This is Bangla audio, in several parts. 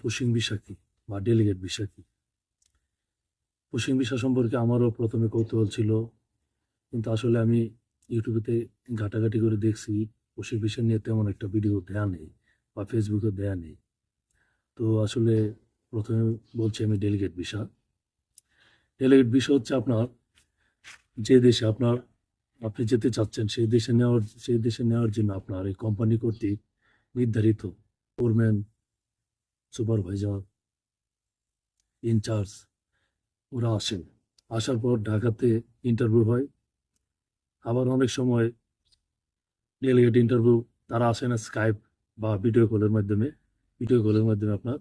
পুশিং ভিসা কি বা ডেলিগেট ভিসা কি? পুশিং ভিসা সম্পর্কে আমারও প্রথমে কৌতূহল ছিল, কিন্তু আসলে আমি ইউটিউবেতে ঘাটাঘাটি করে দেখছি, পুশিং ভিসা নিয়ে তেমন একটা ভিডিও দেয়া নেই বা ফেসবুকে দেয়া নেই। তো আসলে প্রথমে বলছি আমি ডেলিগেট ভিসা। ডেলিগেট ভিসা হচ্ছে আপনার যে দেশে আপনার আপনি যেতে চাচ্ছেন, সেই দেশে নেওয়ার, সেই দেশে নেওয়ার জন্য আপনার এই কোম্পানি কর্তৃক নির্ধারিত ফোরম্যান সুপারভাইজার ইনচার্জ, ওরা আসেন। আসার পর ঢাকাতে ইন্টারভিউ হয়। আবার অনেক সময় ডেলিগেট ইন্টারভিউ তারা আসে না স্কাইপ বা ভিডিও কলের মাধ্যমে। ভিডিও কলের মাধ্যমে আপনার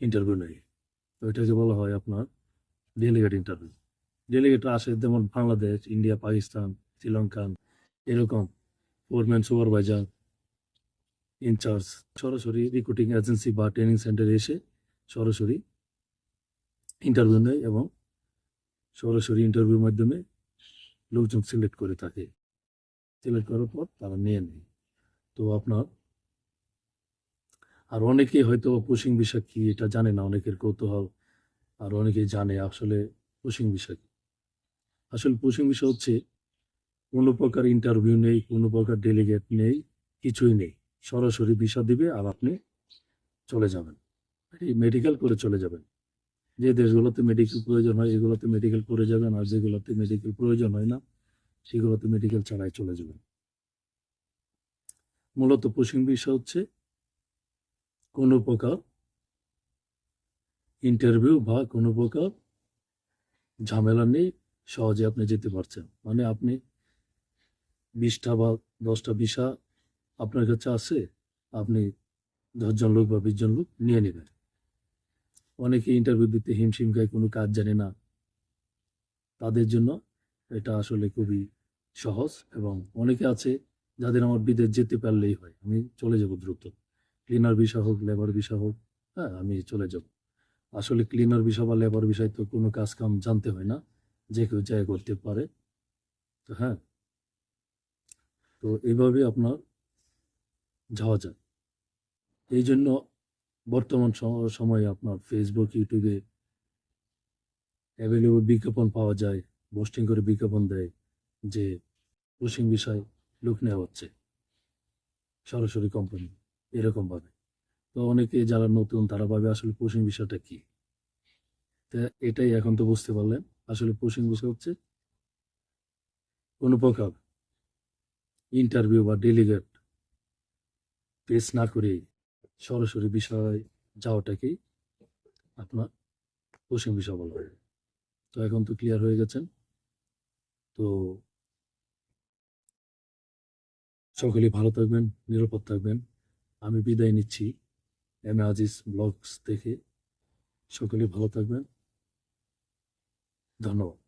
ইন্টারভিউ নেয়। তো এটাকে বলা হয় আপনার ডেলিগেট ইন্টারভিউ ডেলিগেটরা আসে যেমন বাংলাদেশ, ইন্ডিয়া, পাকিস্তান শ্রীলঙ্কান এরকম ফোরম্যান সুপারভাইজার ইনচার্জ সরাসরি রিক্রুটিং এজেন্সি বা ট্রেনিং সেন্টারে এসে সরাসরি ইন্টারভিউ নেয় এবং সরাসরি ইন্টারভিউর মাধ্যমে লোকজন সিলেক্ট করে থাকে। সিলেক্ট করার পর তারা নিয়ে নেয়। তো আপনার আর অনেকেই হয়তো পুশিং বিষয় কি এটা জানে না, অনেকের কৌতূহল আর অনেকেই জানে আসলে পুশিং বিষয় আসলে পুশিং বিষয় হচ্ছে কোনো প্রকার ইন্টারভিউ নেই, কোনো প্রকার ডেলিগেট নেই, কিছুই নেই। সরাসরি ভিসা দিবে আর আপনি চলে যাবেন। মেডিকেল করে চলে যাবেন। যে দেশগুলোতে মেডিকেল প্রয়োজন হয় এগুলোতে মেডিকেল করে যাবেন আর যেগুলোতে মেডিকেল প্রয়োজন হয় না, সেগুলোতে মেডিকেল ছাড়াই চলে যাবেন। মূলত পুশিং বিষয় হচ্ছে কোনো প্রকার ইন্টারভিউ বা কোনো প্রকার ঝামেলা নেই, সহজে আপনি যেতে পারছেন। মানে আপনি বিশটা বা দশটা ভিসা আপনার কাছে আছে, আপনি দশজন লোক বা বিশজন লোক নিয়ে নেবেন। অনেকে ইন্টারভিউ দিতে হিমশিম খায়, কোনো কাজ জানে না। তাদের জন্য এটা আসলে খুবই সহজ এবং অনেকে আছে যাদের আমার বিদেশ যেতে পারলেই হয়, আমি চলে যাব দ্রুত। ক্লিনার ভিসা হোক লেবার ভিসা হোক হ্যাঁ আমি চলে যাব। আসলে ক্লিনার ভিসা বা লেবার বিষয় তো কোনো কাজ কাম জানতে হয় না, যে কেউ জায়গা করতে পারে, তো হ্যাঁ। তো এইভাবে আপনার যাওয়া যায়। এই জন্য বর্তমান সময়ে আপনার ফেসবুক ইউটিউবে অ্যাভেলেবল বিজ্ঞাপন পাওয়া যায় পোস্টিং করে বিজ্ঞাপন দেয়, যে পুশিং বিষয় লোক নেওয়া হচ্ছে। সরাসরি কোম্পানি এরকমভাবে তো অনেকে যারা নতুন, তারা ভাবে আসলে পুশিং বিষয়টা কি? তা এটাই এখন তো বুঝতে পারলেন, আসলে পুশিং বিষয় হচ্ছে কোনো প্রকার ইন্টারভিউ বা ডেলিগেট পেশ না করে সরাসরি বিষয় যাওয়াটাকেই আপনার পুশিং বিষয় বলা হয়। তো এখন তো ক্লিয়ার হয়ে গেছেন। তো সকলেই ভালো থাকবেন, নিরাপদ থাকবেন। আমি বিদায় নিচ্ছি এম আজিজ ব্লগস থেকে সকলেই ভালো থাকবেন। ধন্যবাদ।